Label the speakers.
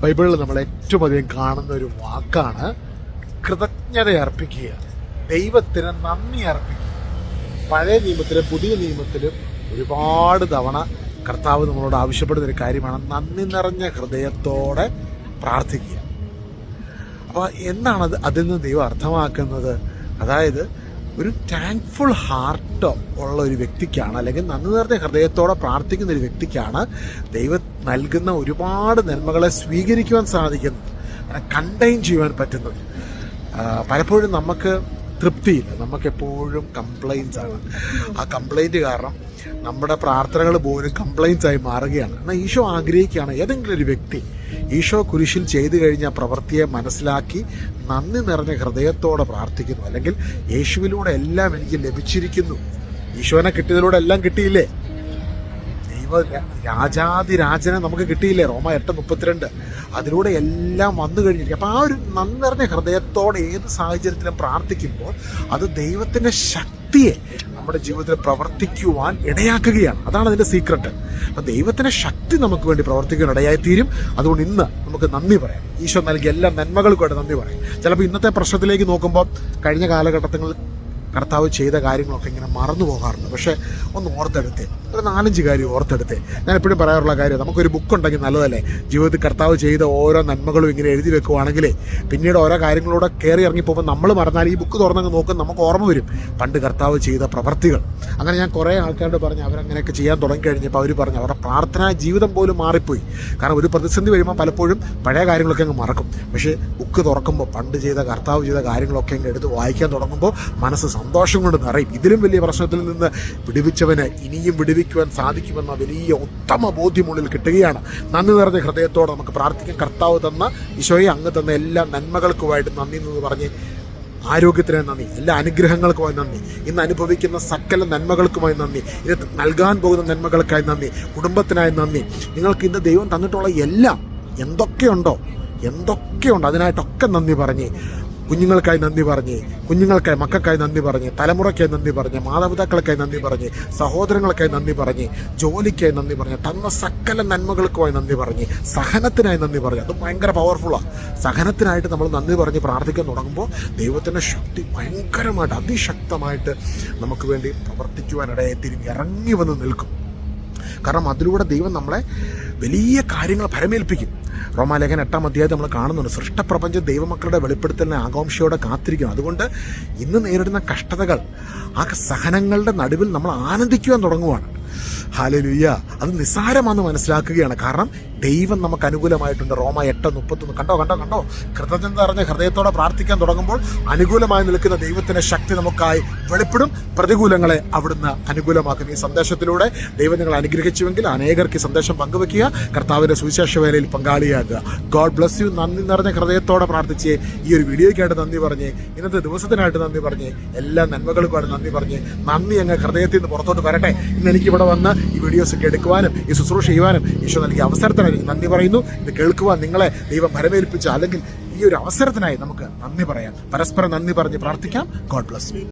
Speaker 1: ബൈബിളിൽ നമ്മൾ ഏറ്റവും അധികം കാണുന്ന ഒരു വാക്കാണ് കൃതജ്ഞത അർപ്പിക്കുക. ദൈവത്തിന് നന്ദി അർപ്പിക്കുക. പഴയ നിയമത്തിലും പുതിയ നിയമത്തിലും ഒരുപാട് തവണ കർത്താവ് നമ്മളോട് ആവശ്യപ്പെടുന്ന ഒരു കാര്യമാണ് നന്ദി നിറഞ്ഞ ഹൃദയത്തോടെ പ്രാർത്ഥിക്കുക. അപ്പോൾ എന്താണത് അതിൽ നിന്ന് ദൈവം അർത്ഥമാക്കുന്നത്? അതായത് ഒരു താങ്ക്ഫുൾ ഹാർട്ട് ഉള്ള ഒരു വ്യക്തിക്കാണ് അല്ലെങ്കിൽ നന്ദി നിറഞ്ഞ ഹൃദയത്തോടെ പ്രാർത്ഥിക്കുന്ന ഒരു വ്യക്തിക്കാണ് ദൈവം നൽകുന്ന ഒരുപാട് നന്മകളെ സ്വീകരിക്കുവാൻ സാധിക്കുന്നത് കണ്ടെയ്ൻ ചെയ്യുവാൻ പറ്റുന്നത്. പലപ്പോഴും നമുക്ക് തൃപ്തിയില്ല. നമുക്കെപ്പോഴും കംപ്ലൈൻസ് ആണ്. ആ കംപ്ലൈന്റ് കാരണം നമ്മുടെ പ്രാർത്ഥനകൾ പോലും കംപ്ലൈൻസ് ആയി മാറുകയാണ്. എന്നാൽ ഈശോ ആഗ്രഹിക്കുകയാണ് ഏതെങ്കിലും ഒരു വ്യക്തി ഈശോ കുരിശിൽ ചെയ്തു കഴിഞ്ഞ പ്രവൃത്തിയെ മനസ്സിലാക്കി നന്ദി നിറഞ്ഞ ഹൃദയത്തോടെ പ്രാർത്ഥിക്കുന്നു. അല്ലെങ്കിൽ യേശുവിലൂടെ എല്ലാം എനിക്ക് ലഭിച്ചിരിക്കുന്നു. ഈശോനെ കിട്ടിയതിലൂടെ എല്ലാം കിട്ടിയില്ലേ? ദൈവ രാജാതിരാജനെ നമുക്ക് കിട്ടിയില്ലേ? റോമ എട്ട് മുപ്പത്തിരണ്ട്. അതിലൂടെ എല്ലാം വന്നു കഴിഞ്ഞിരിക്കും. അപ്പോൾ ആ ഒരു നന്ദി നിറഞ്ഞ ഹൃദയത്തോടെ ഏത് സാഹചര്യത്തിലും പ്രാർത്ഥിക്കുമ്പോൾ അത് ദൈവത്തിന്റെ ശക്തിയെ നമ്മുടെ ജീവിതത്തിൽ പ്രവർത്തിക്കുവാൻ ഇടയാക്കുകയാണ്. അതാണ് അതിന്റെ സീക്രട്ട് അപ്പം ദൈവത്തിന്റെ ശക്തി നമുക്ക് വേണ്ടി പ്രവർത്തിക്കാൻ ഇടയായി തീരും അതുകൊണ്ട് ഇന്ന് നമുക്ക് നന്ദി പറയാം. ഈശോ നൽകിയ എല്ലാ നന്മകൾക്കുമായിട്ട് നന്ദി പറയാം. ചിലപ്പോൾ ഇന്നത്തെ പ്രശ്നത്തിലേക്ക് നോക്കുമ്പോൾ കഴിഞ്ഞ കാലഘട്ടങ്ങളിൽ കർത്താവ് ചെയ്ത കാര്യങ്ങളൊക്കെ ഇങ്ങനെ മറന്നു പോകാറുണ്ട്. പക്ഷേ ഒന്ന് ഓർത്തെടുത്തേ. ഒരു നാലഞ്ച് കാര്യം ഓർത്തെടുത്തേ. ഞാൻ എപ്പോഴും പറയാറുള്ള കാര്യം നമുക്കൊരു ബുക്ക് ഉണ്ടെങ്കിൽ നല്ലതല്ലേ? ജീവിതത്തിൽ കർത്താവ് ചെയ്ത ഓരോ നന്മകളും ഇങ്ങനെ എഴുതി വെക്കുവാണെങ്കിൽ പിന്നീട് ഓരോ കാര്യങ്ങളൂടെ കയറി ഇറങ്ങിപ്പോകുമ്പോൾ നമ്മൾ മറന്നാൽ ഈ ബുക്ക് തുറന്നങ്ങ് നോക്കും നമുക്ക് ഓർമ്മ വരും. പണ്ട് കർത്താവ് ചെയ്ത പ്രവർത്തികൾ. അങ്ങനെ ഞാൻ കുറേ ആൾക്കാരോട് പറഞ്ഞ് അവരങ്ങനെയൊക്കെ ചെയ്യാൻ തുടങ്ങിക്കഴിഞ്ഞപ്പോൾ അവർ പറഞ്ഞു അവരുടെ പ്രാർത്ഥനാ ജീവിതം പോലും മാറിപ്പോയി. കാരണം ഒരു പ്രതിസന്ധി വരുമ്പോൾ പലപ്പോഴും പഴയ കാര്യങ്ങളൊക്കെ അങ്ങ് മറക്കും. പക്ഷേ ബുക്ക് തുറക്കുമ്പോൾ പണ്ട് ചെയ്ത കർത്താവ് ചെയ്ത കാര്യങ്ങളൊക്കെ അങ്ങ് എടുത്ത് വായിക്കാൻ തുടങ്ങുമ്പോൾ മനസ്സ് സന്തോഷം കൊണ്ട് നിറയും. ഇതിലും വലിയ പ്രശ്നത്തിൽ നിന്ന് വിടുവിച്ചവന് ഇനിയും വിടുവിക്കുവാൻ സാധിക്കുമെന്ന വലിയ ഉത്തമ ബോധ്യമുള്ളിൽ കിട്ടുകയാണ്. നന്ദി നിറഞ്ഞ ഹൃദയത്തോടെ നമുക്ക് പ്രാർത്ഥിക്കാൻ കർത്താവ് തന്ന ഈശോയെ അങ്ങ് തന്ന എല്ലാ നന്മകൾക്കുമായിട്ട് നന്ദി എന്ന് പറഞ്ഞ് ആരോഗ്യത്തിന് നന്ദി എല്ലാ അനുഗ്രഹങ്ങൾക്കുമായി നന്ദി ഇന്ന് അനുഭവിക്കുന്ന സകല നന്മകൾക്കുമായി നന്ദി ഇത് നൽകാൻ പോകുന്ന നന്മകൾക്കായി നന്ദി കുടുംബത്തിനായി നന്ദി. നിങ്ങൾക്ക് ഇന്ന് ദൈവം തന്നിട്ടുള്ള എല്ലാം എന്തൊക്കെയുണ്ടോ എന്തൊക്കെയുണ്ടോ അതിനായിട്ടൊക്കെ നന്ദി പറഞ്ഞ് കുഞ്ഞുങ്ങൾക്കായി നന്ദി പറഞ്ഞ് കുഞ്ഞുങ്ങൾക്കായി മക്കൾക്കായി നന്ദി പറഞ്ഞ് തലമുറയ്ക്കായി നന്ദി പറഞ്ഞ് മാതാപിതാക്കൾക്കായി നന്ദി പറഞ്ഞ് സഹോദരങ്ങൾക്കായി നന്ദി പറഞ്ഞ് ജോലിക്കായി നന്ദി പറഞ്ഞ് തന്ന സകല നന്മകൾക്കുമായി നന്ദി പറഞ്ഞ് സഹനത്തിനായി നന്ദി പറഞ്ഞ്. അത് ഭയങ്കര പവർഫുള്ളാണ് സഹനത്തിനായിട്ട് നമ്മൾ നന്ദി പറഞ്ഞ് പ്രാർത്ഥിക്കാൻ തുടങ്ങുമ്പോൾ ദൈവത്തിന്റെ ശക്തി ഭയങ്കരമായിട്ട് അതിശക്തമായിട്ട് നമുക്ക് വേണ്ടി പ്രവർത്തിക്കുവാനിടയെ തിരിഞ്ഞ് ഇറങ്ങി വന്ന് നിൽക്കും. കാരണം അതിലൂടെ ദൈവം നമ്മളെ വലിയ കാര്യങ്ങൾ പരമേൽപ്പിക്കും റോമാലേഖൻ എട്ടാം അധ്യായം നമ്മൾ കാണുന്നുണ്ട്. സൃഷ്ടപ്രപഞ്ച ദൈവമക്കളുടെ വെളിപ്പെടുത്തലിനെ ആകാംക്ഷയോടെ കാത്തിരിക്കുന്നു അതുകൊണ്ട് ഇന്ന് നേരിടുന്ന കഷ്ടതകൾ ആ സഹനങ്ങളുടെ നടുവിൽ നമ്മൾ ആനന്ദിക്കുവാൻ തുടങ്ങുവാണ്. ഹാലലുയ്യ അത് നിസ്സാരമാണെന്ന് മനസ്സിലാക്കുകയാണ്. കാരണം ദൈവം നമുക്ക് അനുകൂലമായിട്ടുണ്ട്. റോമ എട്ട് മുപ്പത്തൊന്ന്. കണ്ടോ കണ്ടോ കണ്ടോ? കൃതജ്ഞത അറിഞ്ഞ ഹൃദയത്തോടെ പ്രാർത്ഥിക്കാൻ തുടങ്ങുമ്പോൾ അനുകൂലമായി നിൽക്കുന്ന ദൈവത്തിന്റെ ശക്തി നമുക്കായി വെളിപ്പെടും. പ്രതികൂലങ്ങളെ അവിടുന്ന് അനുകൂലമാക്കും. ഈ സന്ദേശത്തിലൂടെ ദൈവം നിങ്ങൾ അനുഗ്രഹിച്ചുവെങ്കിൽ അനേകർക്ക് സന്ദേശം പങ്കുവെക്കുക കർത്താവിന്റെ സുവിശേഷ വേലയിൽ പങ്കാളിയാകുക. ഗോഡ് ബ്ലസ് യു നന്ദി നിറഞ്ഞ ഹൃദയത്തോടെ പ്രാർത്ഥിച്ച് ഈ ഒരു വീഡിയോയ്ക്കായിട്ട് നന്ദി പറഞ്ഞ് ഇന്നത്തെ ദിവസത്തിനായിട്ട് നന്ദി പറഞ്ഞ് എല്ലാ നന്മകൾക്കുമായിട്ട് നന്ദി പറഞ്ഞ് നന്ദി അങ്ങ് ഹൃദയത്തിൽ നിന്ന് പുറത്തോട്ട് വരട്ടെ. ഇന്ന് എനിക്ക് ഇവിടെ വന്ന് ഈ വീഡിയോസ് ഒക്കെ എടുക്കുവാനും ഈ ശുശ്രൂഷ ചെയ്യുവാനും ഈശോ നൽകിയ അവസരത്തിനായി എനിക്ക് നന്ദി പറയുന്നു. ഇത് കേൾക്കുവാൻ നിങ്ങളെ ദൈവം ഭരമേൽപ്പിച്ച അല്ലെങ്കിൽ ഈ ഒരു അവസരത്തിനായി നമുക്ക് നന്ദി പറയാം. പരസ്പരം നന്ദി പറഞ്ഞ് പ്രാർത്ഥിക്കാം. God bless